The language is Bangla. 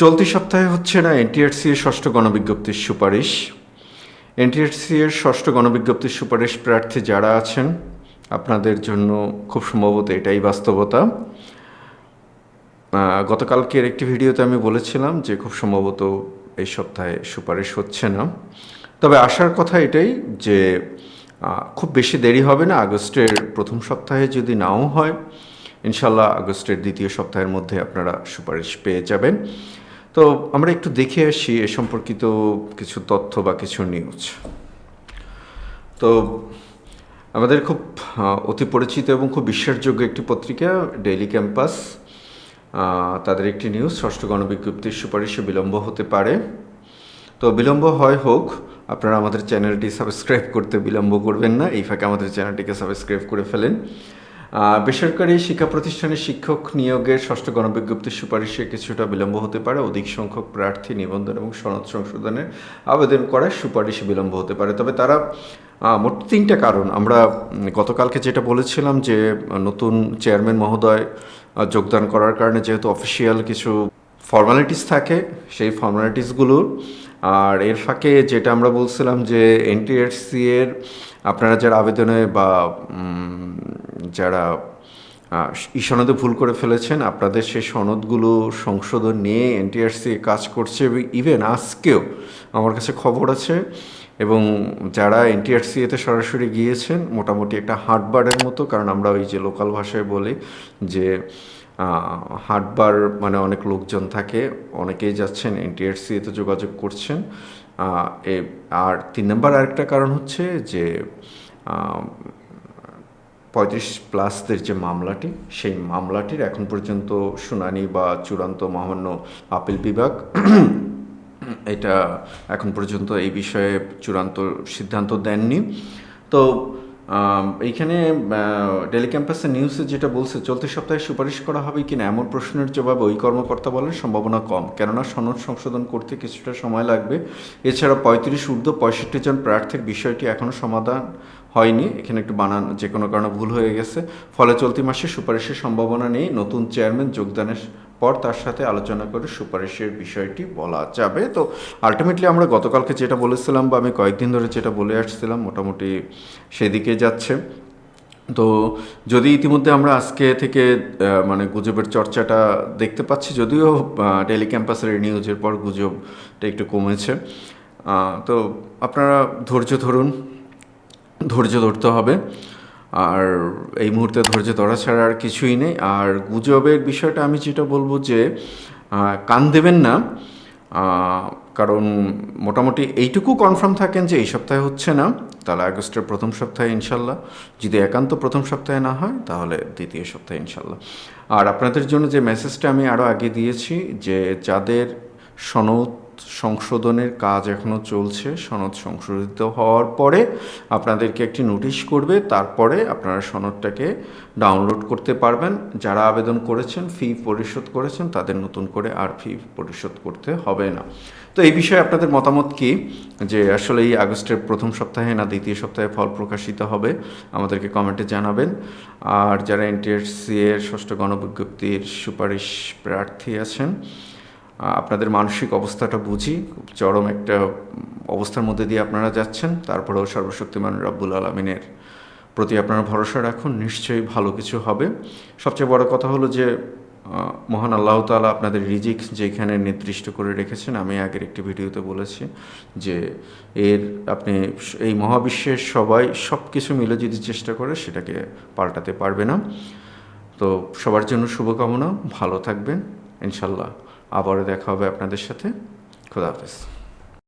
চলতি সপ্তাহে হচ্ছে না এনটিআরসি এর ষষ্ঠ গণবিজ্ঞপ্তির সুপারিশ। এনটিআরসি এর ষষ্ঠ গণবিজ্ঞপ্তির সুপারিশ প্রার্থী যারা আছেন, আপনাদের জন্য খুব সম্ভবত এটাই বাস্তবতা। গতকালকের একটি ভিডিওতে আমি বলেছিলাম যে খুব সম্ভবত এই সপ্তাহে সুপারিশ হচ্ছে না। তবে আসার কথা এটাই যে খুব বেশি দেরি হবে না, আগস্টের প্রথম সপ্তাহে যদি নাও হয়, ইনশাল্লাহ আগস্টের দ্বিতীয় সপ্তাহের মধ্যে আপনারা সুপারিশ পেয়ে যাবেন। তো আমরা একটু দেখে আসি এ সম্পর্কিত কিছু তথ্য বা কিছু নিউজ তো আমাদের খুব অতি পরিচিত এবং খুব বিশ্বাসযোগ্য একটি পত্রিকা ডেইলি ক্যাম্পাস তাদের একটি নিউজ ষষ্ঠ গণবিজ্ঞপ্তির সুপারিশে বিলম্ব হতে পারে। তো বিলম্ব হয় হোক, আপনারা আমাদের চ্যানেলটি সাবস্ক্রাইব করতে বিলম্ব করবেন না। এই ফাঁকে আমাদের চ্যানেলটিকে সাবস্ক্রাইব করে ফেলেন। বেসরকারি শিক্ষা প্রতিষ্ঠানে শিক্ষক নিয়োগের ষষ্ঠ গণবিজ্ঞপ্তির সুপারিশে কিছুটা বিলম্ব হতে পারে। অধিক সংখ্যক প্রার্থী নিবন্ধন এবং সনদ সংশোধনের আবেদন করার সুপারিশে বিলম্ব হতে পারে। তবে তারা মোট তিনটা কারণ। আমরা গতকালকে যেটা বলেছিলাম যে, নতুন চেয়ারম্যান মহোদয় যোগদান করার কারণে যেহেতু অফিসিয়াল কিছু ফর্মালিটিস থাকে, সেই ফর্মালিটিসগুলোর আর এর ফাঁকে যেটা আমরা বলছিলাম যে, এনটিআরসি এর আপনারা যারা আবেদনে বা যারা সনদে ভুল করে ফেলেছেন, আপনাদের সেই সনদগুলো সংশোধন নিয়ে এনটিআরসি কাজ করছে ইভেন আজকেও আমার কাছে খবর আছে। এবং যারা এনটিআরসি এতে সরাসরি গিয়েছেন, মোটামুটি একটা হাটবারের মতো, কারণ আমরা ওই যে লোকাল ভাষায় বলি যে হাটবার মানে অনেক লোকজন থাকে, অনেকেই যাচ্ছেন এনটিআরসি এতে যোগাযোগ করছেন। আর তিন নম্বর আরেকটা কারণ হচ্ছে যে পঁয়ত্রিশ প্লাসদের যে মামলাটি, সেই মামলাটির এখন পর্যন্ত শুনানি বা চূড়ান্ত মহামান্য আপিল বিভাগ এটা এখন পর্যন্ত এই বিষয়ে চূড়ান্ত সিদ্ধান্ত দেননি। তো এইখানে ডেলি ক্যাম্পাসের নিউজে যেটা বলছে, চলতি সপ্তাহে সুপারিশ করা হবে কিনা এমন প্রশ্নের জবাবে ওই কর্মকর্তা বলেন সম্ভাবনা কম। কেননা সনদ সংশোধন করতে কিছুটা সময় লাগবে। এছাড়া পঁয়ত্রিশ ঊর্ধ্ব পঁয়ষট্টি জন প্রার্থীর বিষয়টি এখনও সমাধান হয়নি, এখানে একটু বানান যে কোনো কারণে ভুল হয়ে গেছে। ফলে চলতি মাসে সুপারিশের সম্ভাবনা নেই। নতুন চেয়ারম্যান যোগদানের পর তার সাথে আলোচনা করে সুপারিশের বিষয়টি বলা যাবে। তো আলটিমেটলি আমরা গতকালকে যেটা বলেছিলাম বা আমি কয়েকদিন ধরে যেটা বলে আসছিলাম, মোটামুটি সেদিকে যাচ্ছে। তো যদি ইতিমধ্যে আমরা আজকে থেকে মানে গুজবের চর্চাটা দেখতে পাচ্ছি, যদিও ডেলি ক্যাম্পাসের নিউজের পর গুজবটা একটু কমেছে। তো আপনারা ধৈর্য ধরুন। ধৈর্য ধরতে হবে। আর এই মুহূর্তে ধৈর্য ধরা ছাড়া আর কিছুই নেই। আর গুজবের বিষয়টা আমি যেটা বলব যে কান দেবেন না। কারণ মোটামুটি এইটুকু কনফার্ম থাকেন যে এই সপ্তাহে হচ্ছে না। তাহলে আগস্টের প্রথম সপ্তাহে ইনশাল্লাহ। যদি একান্ত প্রথম সপ্তাহে না হয়, তাহলে দ্বিতীয় সপ্তাহে ইনশাল্লাহ। আর আপনাদের জন্য যে মেসেজটা আমি আরও আগে দিয়েছি যে, যাদের সনদ সংশোধনের কাজ এখনও চলছে। সনদ সংশোধিত হওয়ার পরে আপনাদেরকে একটি নোটিশ করবে, তারপরে আপনারা সনদটাকে ডাউনলোড করতে পারবেন। যারা আবেদন করেছেন, ফি পরিশোধ করেছেন, তাদের নতুন করে আর ফি পরিশোধ করতে হবে না। তো এই বিষয়ে আপনাদের মতামত কি? যে আসলে এই আগস্টের প্রথম সপ্তাহে না দ্বিতীয় সপ্তাহে ফল প্রকাশিত হবে, আমাদেরকে কমেন্টে জানাবেন। আর যারা এনটিএসসি এর ষষ্ঠ গণবিজ্ঞপ্তির সুপারিশ প্রার্থী আছেন আপনাদের মানসিক অবস্থাটা বুঝি, খুব চরম একটা অবস্থার মধ্যে দিয়ে আপনারা যাচ্ছেন। তারপরেও সর্বশক্তিমান রাব্বুল আলমিনের প্রতি আপনারা ভরসা রাখুন, নিশ্চয়ই ভালো কিছু হবে। সবচেয়ে বড় কথা হলো যে মহান আল্লাহ তাআলা আপনাদের রিজিক যেখানে নির্দিষ্ট করে রেখেছেন, আমি আগের একটি ভিডিওতে বলেছি যে, এর আপনি এই মহাবিশ্বের সবাই সব কিছু মিলে যদি চেষ্টা করে, সেটাকে পাল্টাতে পারবে না। তো সবার জন্য শুভকামনা, ভালো থাকবেন ইনশাল্লাহ আবারও দেখা হবে আপনাদের সাথে। খোদা হাফেজ।